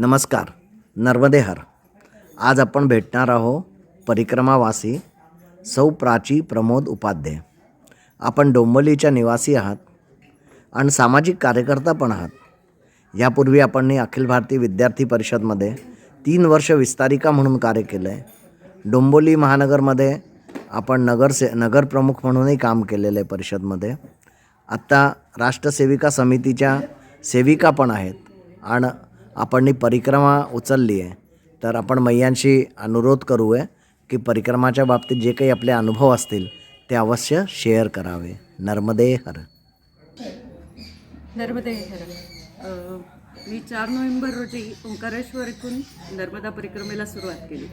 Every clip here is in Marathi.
नमस्कार नर्मदेहर. आज आपण भेटणार आहो परिक्रमावासी सौ प्राची प्रमोद उपाध्ये. आपण डोंबोलीच्या निवासी आहात आणि सामाजिक कार्यकर्ता पण आहात. यापूर्वी आपण अखिल भारतीय विद्यार्थी परिषदमध्ये तीन वर्ष विस्तारिका म्हणून कार्य केलं आहे डोंबोली महानगरमध्ये आपण नगरसे नगरप्रमुख म्हणूनही काम केलेलं आहे परिषदमध्ये. आत्ता राष्ट्रसेविका समितीच्या सेविका पण आहेत. आणि आपण ही परिक्रमा उचलली आहे. तर आपण मैयांशी अनुरोध करू आहे की परिक्रमाच्या बाबतीत जे काही आपले अनुभव असतील ते अवश्य शेअर करावे. नर्मदे हर. नर्मदे हर. मी चार नोव्हेंबर रोजी ओंकारेश्वर इथून नर्मदा परिक्रमेला सुरुवात केली.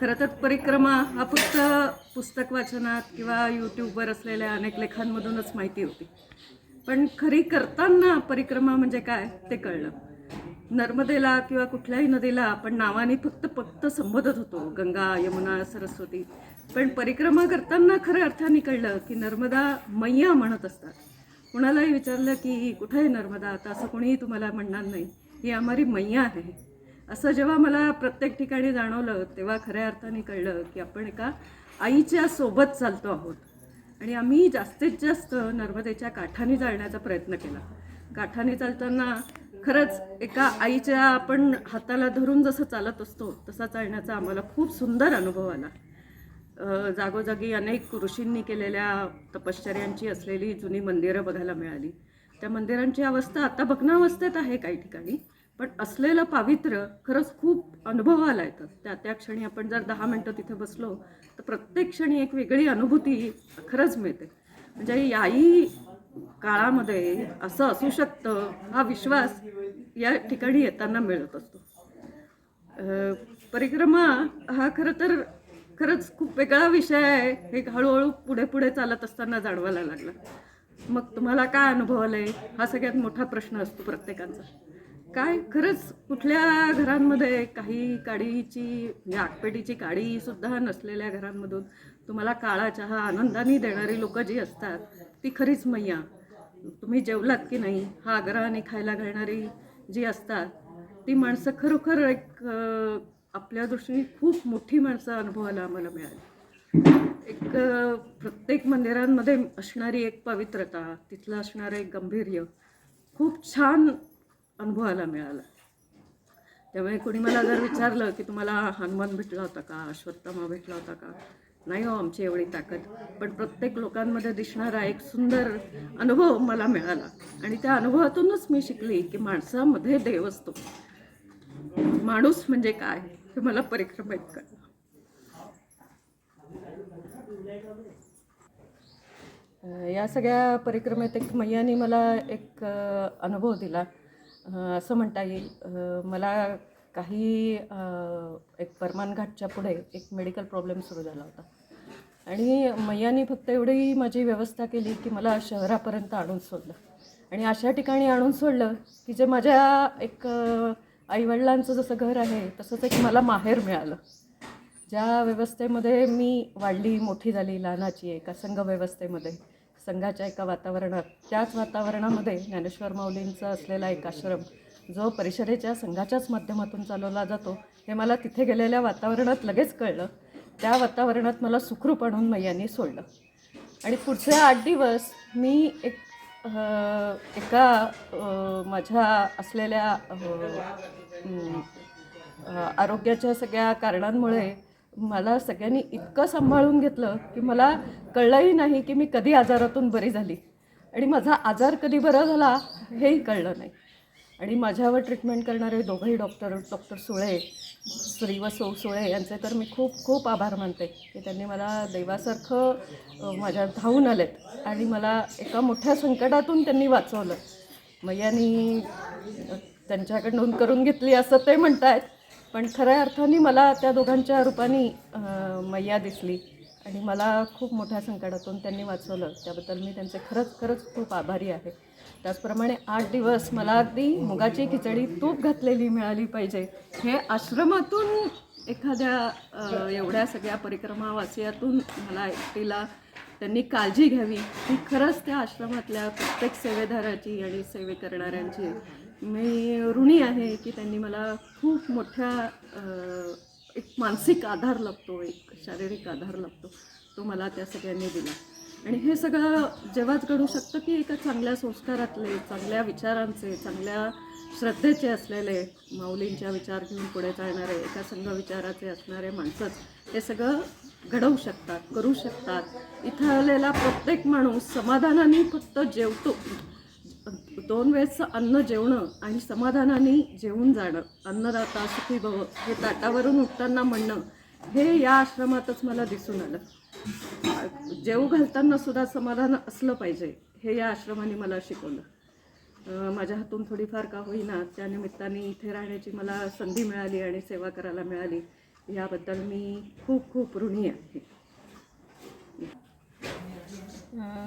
खरं तर परिक्रमा हा फक्त पुस्तक वाचनात किंवा यूट्यूबवर असलेल्या अनेक लेखांमधूनच माहिती होती. पण खरी करताना परिक्रमा म्हणजे काय ते कळलं. नर्मदेला किंवा कुठल्याही नदीला आपण नावाने फक्त फक्त संबोधत होतो गंगा यमुना सरस्वती. पण परिक्रमा करताना खरं अर्थाने कळलं की नर्मदा मैया म्हणत असतात. कुणालाही विचारलं की कुठं आहे नर्मदा? आता असं कोणीही तुम्हाला म्हणणार नाही. ही आम्हारी मैया आहे. असं जेव्हा मला प्रत्येक ठिकाणी जाणवलं तेव्हा खऱ्या अर्थाने कळलं की आपण एका आईच्या सोबत चालतो आहोत. आणि आम्ही जास्तीत जास्त नर्मदेच्या काठाने जाळण्याचा प्रयत्न केला. काठाने चालताना खरंच एका आईच्या आपण हाताला धरून जसं चालत असतो तसा चालण्याचा आम्हाला खूप सुंदर अनुभव आला. जागोजागी अनेक ऋषींनी केलेल्या तपश्चर्यांची असलेली जुनी मंदिरं बघायला मिळाली. त्या मंदिरांची अवस्था आता भग्नावस्थेत आहे काही ठिकाणी पण असलेलं पावित्र्य खरंच खूप अनुभवाला येतं. त्या त्या क्षणी आपण जर दहा मिनटं तिथे बसलो तर प्रत्येक क्षणी एक वेगळी अनुभूती खरंच मिळते. म्हणजे याही काळामध्ये असं असू शकतं हा विश्वास या ठिकाणी येताना मिळत असतो. परिक्रमा हा खरं तर खरंच खूप वेगळा विषय आहे. हे हळूहळू पुढे पुढे चालत असताना जाणवायला लागला. मग तुम्हाला काय अनुभव आले? हा सगळ्यात मोठा प्रश्न असतो प्रत्येकाचा. काय खरंच कुठल्या घरांमध्ये काही काडीची म्हणजे आगपेटीची काडी सुद्धा नसलेल्या घरांमधून तुम्हाला काळा चहा आनंदाने देणारी लोकं जी असतात ती खरीच मैया. तुम्ही जेवलात की नाही? हा आग्रहाने खायला घालणारी जी असतात ती माणसं खरोखर एक आपल्या दृष्टीने खूप मोठी माणसं अनुभवायला आम्हाला मिळाली. एक प्रत्येक मंदिरांमध्ये असणारी एक पवित्रता तिथलं असणारं एक गांभीर्य खूप छान अनुभवायला मिळाला. त्यामुळे कोणी मला जर विचारलं की तुम्हाला हनुमान भेटला होता का अश्वत्थामा भेटला होता का नाही हो आमची एवढी ताकद. पण प्रत्येक लोकांमध्ये दिसणारा एक सुंदर अनुभव मला मिळाला. आणि त्या अनुभवातूनच मी शिकली की माणसामध्ये देव असतो. माणूस म्हणजे काय हे मला परिक्रमेत कळलं या सगळ्या परिक्रमेत एक मैयाने मला एक अनुभव दिला. असं म्हणता येईल मला काही एक परमानघाटच्या पुढे एक मेडिकल प्रॉब्लेम सुरू झाला होता. आणि मैयानी फक्त एवढी माझी व्यवस्था केली की मला शहरापर्यंत आणून सोडलं. आणि अशा ठिकाणी आणून सोडलं की जे माझ्या एक आईवडिलांचं जसं घर आहे तसंच एक मला माहेर मिळालं. ज्या व्यवस्थेमध्ये मी वाढली मोठी झाली लहानाची एका संघ व्यवस्थेमध्ये संघाच्या एका वातावरणात त्याच वातावरणामध्ये ज्ञानेश्वर माऊलींचा असलेला एक आश्रम जो परिषदेच्या संघाच्याच माध्यमातून चालवला जातो हे मला तिथे गेलेल्या वातावरणात लगेच कळलं. त्या वातावरणात मला सुखरूप आणून मैयांनी सोडलं. आणि पुढचे आठ दिवस मी एक एका माझ्या असलेल्या आरोग्याच्या सगळ्या कारणांमुळे मला सगळ्यांनी इतकं सांभाळून घेतलं की मला कळलंही नाही की मी कधी आजारातून बरी झाली. आणि माझा आजार कधी बरा झाला हेही कळलं नाही. आणि माझ्यावर ट्रीटमेंट करणारे दोघंही डॉक्टर डॉक्टर सुळे श्री व सौ सुळे यांचे तर मी खूप खूप आभार मानते की त्यांनी मला देवासारखं माझ्या धावून आलेत. आणि मला एका मोठ्या संकटातून त्यांनी वाचवलं. मैयानी अ, त्यांच्याकडे नोंद करून घेतली असं ते म्हणत आहेत पण खऱ्या अर्थाने मला त्या दोघांच्या रूपाने मैया दिसली. आणि मला खूप मोठ्या संकटातून त्यांनी वाचवलं. त्याबद्दल मी त्यांचे खरंच खरंच खूप आभारी आहे. त्याचप्रमाणे आठ दिवस मला अगदी मुगाची खिचडी तूप घातलेली मिळाली पाहिजे. हे आश्रमातून एखाद्या एवढ्या सगळ्या परिक्रमावासियातून मला एकटीला त्यांनी काळजी घ्यावी. ही खरंच त्या आश्रमातल्या प्रत्येक सेवेदाराची आणि सेवे करणाऱ्यांची मी ऋणी आहे की त्यांनी मला खूप मोठ्या एक मानसिक आधार लागतो एक शारीरिक आधार लागतो तो मला त्या सगळ्यांनी दिला. आणि हे सगळं जेव्हाच घडू शकतं की एका चांगल्या संस्कारातले चांगल्या विचारांचे चांगल्या श्रद्धेचे असलेले माऊलींच्या विचार घेऊन पुढे जाणारे एका संघ विचाराचे असणारे माणसंच हे सगळं घडवू शकतात करू शकतात. इथं आलेला प्रत्येक माणूस समाधानाने फक्त जेवतो. दोन वेळचं अन्न जेवणं आणि समाधानाने जेवून जाणं अन्नदाता सुखी भव हे ताटावरून उठताना म्हणणं हे या आश्रमातच मला दिसून आलं. जेवू घालताना सुद्धा समाधान असलं पाहिजे हे या आश्रमाने मला शिकवलं. माझ्या हातून थोडीफार का होईना त्यानिमित्ताने इथे राहण्याची मला संधी मिळाली आणि सेवा करायला मिळाली. याबद्दल मी खूप खूप ऋणी आहे.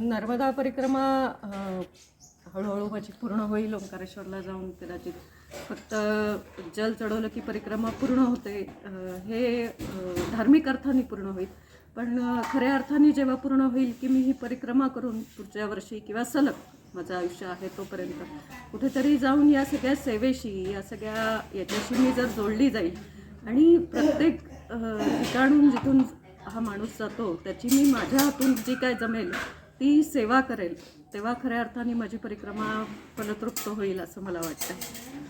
नर्मदा परिक्रमा हळूहळू माझी पूर्ण होईल. ओंकारेश्वरला जाऊन कदाचित फक्त जल चढवलं की परिक्रमा पूर्ण होते हे धार्मिक अर्थाने पूर्ण होईल. पण खऱ्या अर्थाने जेव्हा पूर्ण होईल की मी ही परिक्रमा करून पुढच्या वर्षी किंवा सलग माझं आयुष्य आहे तोपर्यंत कुठेतरी जाऊन या सगळ्या सेवेशी या सगळ्या याच्याशी मी जर जोडली जाईल आणि प्रत्येक ठिकाणून जिथून हा माणूस जातो त्याची मी माझ्या हातून जी काय जमेल ती सेवा करेल तेव्हा खऱ्या अर्थाने माझी परिक्रमा फलतृप्त होईल असं मला वाटतं